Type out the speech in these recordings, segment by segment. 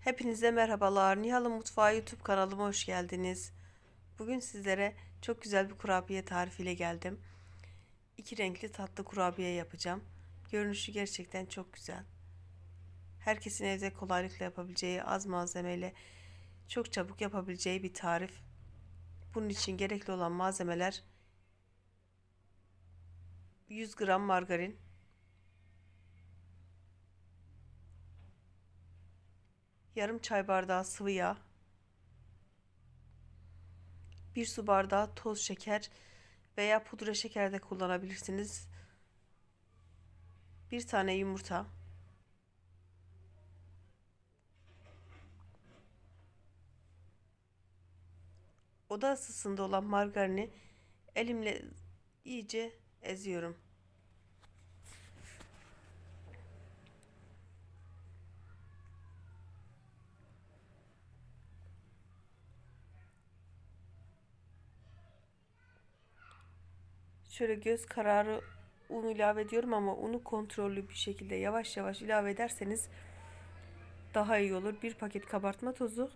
Hepinize merhabalar. Nihal'ın Mutfağı YouTube kanalıma hoş geldiniz. Bugün sizlere çok güzel bir kurabiye tarifiyle geldim. İki renkli tatlı kurabiye yapacağım. Görünüşü gerçekten çok güzel. Herkesin evde kolaylıkla yapabileceği, az malzemeyle çok çabuk yapabileceği bir tarif. Bunun için gerekli olan malzemeler 100 gram margarin, yarım çay bardağı sıvı yağ, bir su bardağı toz şeker veya pudra şeker de kullanabilirsiniz. Bir tane yumurta, oda ısısında olan margarini elimle iyice eziyorum. Şöyle göz kararı un ilave ediyorum ama unu kontrollü bir şekilde yavaş yavaş ilave ederseniz daha iyi olur. Bir paket kabartma tozu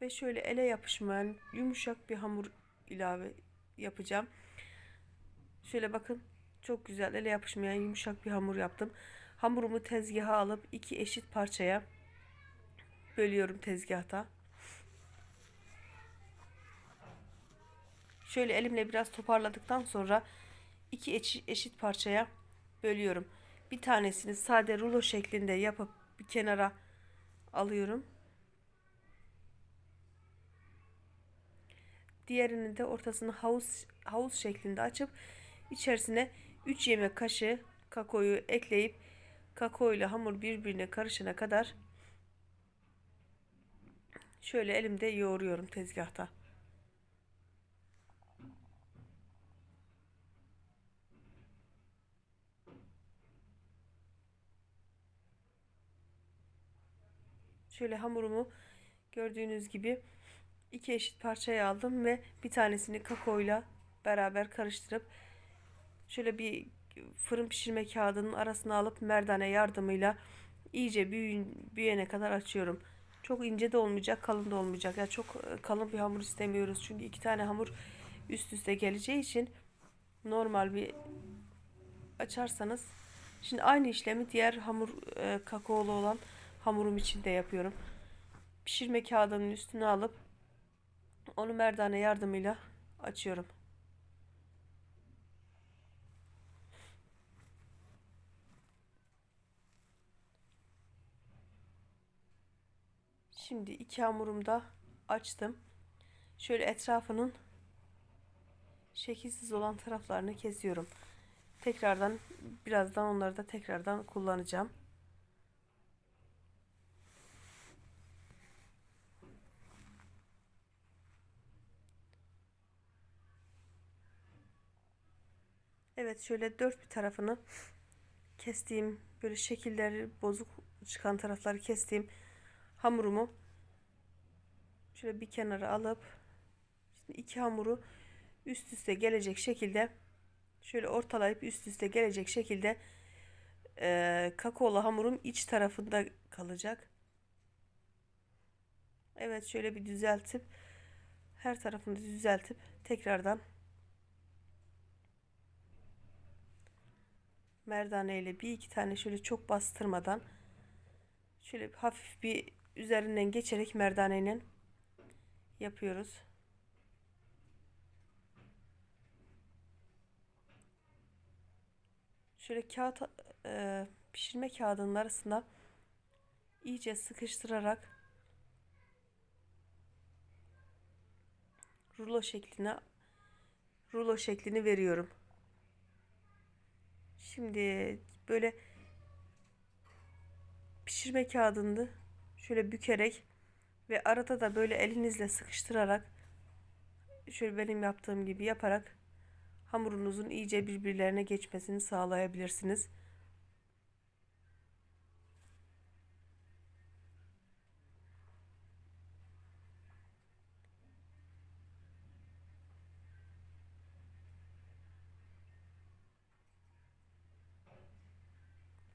ve şöyle ele yapışmayan yumuşak bir hamur ilave yapacağım. Şöyle bakın çok güzel ele yapışmayan yumuşak bir hamur yaptım. Hamurumu tezgaha alıp iki eşit parçaya bölüyorum tezgahta. Şöyle elimle biraz toparladıktan sonra iki eşit parçaya bölüyorum. Bir tanesini sade rulo şeklinde yapıp bir kenara alıyorum. Diğerini de ortasını havuz, havuz şeklinde açıp içerisine 3 yemek kaşığı kakaoyu ekleyip kakao ile hamur birbirine karışana kadar şöyle elimde yoğuruyorum tezgahta. Şöyle hamurumu gördüğünüz gibi iki eşit parçaya aldım ve bir tanesini kakaoyla beraber karıştırıp şöyle bir fırın pişirme kağıdının arasına alıp merdane yardımıyla iyice büyüyün, büyüyene kadar açıyorum. Çok ince de olmayacak, kalın da olmayacak. Yani çok e, kalın bir hamur istemiyoruz. Çünkü iki tane hamur üst üste geleceği için normal bir açarsanız şimdi aynı işlemi diğer hamur e, kakaolu olan hamurum için de yapıyorum. Pişirme kağıdının üstüne alıp onu merdane yardımıyla açıyorum. Şimdi iki hamurumu da açtım. Şöyle etrafının şekilsiz olan taraflarını kesiyorum. Tekrardan birazdan onları da tekrardan kullanacağım. Evet şöyle dört bir tarafını kestiğim böyle şekilleri bozuk çıkan tarafları kestiğim hamurumu şöyle bir kenara alıp şimdi iki hamuru üst üste gelecek şekilde şöyle ortalayıp üst üste gelecek şekilde e, kakaolu hamurum iç tarafında kalacak. Evet şöyle bir düzeltip her tarafını düzeltip tekrardan merdane ile bir iki tane şöyle çok bastırmadan şöyle hafif bir üzerinden geçerek merdanenin yapıyoruz. Şöyle kağıt e, pişirme kağıdının arasına iyice sıkıştırarak rulo şekline rulo şeklini veriyorum. Şimdi böyle pişirme kağıdını şöyle bükerek ve arada da böyle elinizle sıkıştırarak şöyle benim yaptığım gibi yaparak hamurunuzun iyice birbirlerine geçmesini sağlayabilirsiniz.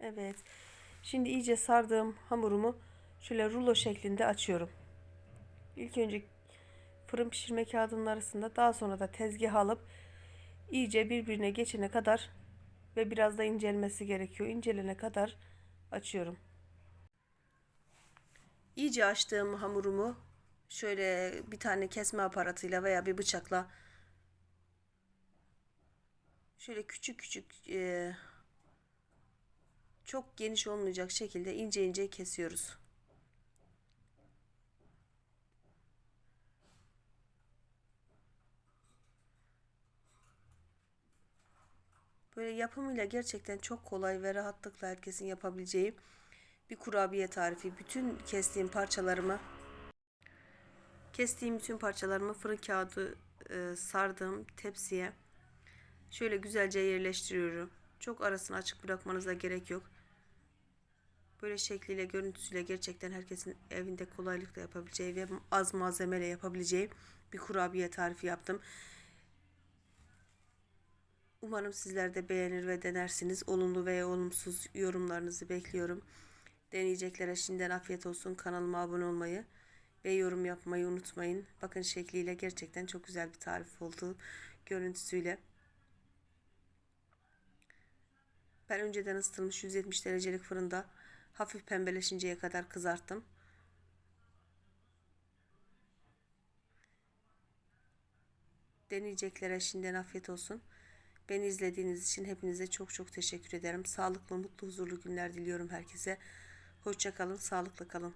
Evet. Şimdi iyice sardığım hamurumu şöyle rulo şeklinde açıyorum. İlk önce fırın pişirme kağıdının arasında daha sonra da tezgaha alıp iyice birbirine geçene kadar ve biraz da incelmesi gerekiyor. İncelene kadar açıyorum. İyice açtığım hamurumu şöyle bir tane kesme aparatıyla veya bir bıçakla şöyle küçük küçük e, çok geniş olmayacak şekilde ince ince kesiyoruz. Böyle yapımıyla gerçekten çok kolay ve rahatlıkla herkesin yapabileceği bir kurabiye tarifi. Bütün kestiğim parçalarımı kestiğim bütün parçalarımı fırın kağıdı e, sardığım tepsiye şöyle güzelce yerleştiriyorum. Çok arasını açık bırakmanıza gerek yok. Böyle şekliyle, görüntüsüyle gerçekten herkesin evinde kolaylıkla yapabileceği ve az malzemeyle yapabileceği bir kurabiye tarifi yaptım. Umarım sizler de beğenir ve denersiniz. Olumlu veya olumsuz yorumlarınızı bekliyorum. Deneyeceklere şimdiden afiyet olsun. Kanalıma abone olmayı ve yorum yapmayı unutmayın. Bakın şekliyle gerçekten çok güzel bir tarif oldu. Görüntüsüyle. Ben önceden ısıtılmış 170 derecelik fırında hafif pembeleşinceye kadar kızarttım. Deneyeceklere şimdiden afiyet olsun. Beni izlediğiniz için hepinize çok çok teşekkür ederim. Sağlıklı, mutlu, huzurlu günler diliyorum herkese. Hoşçakalın, sağlıklı kalın.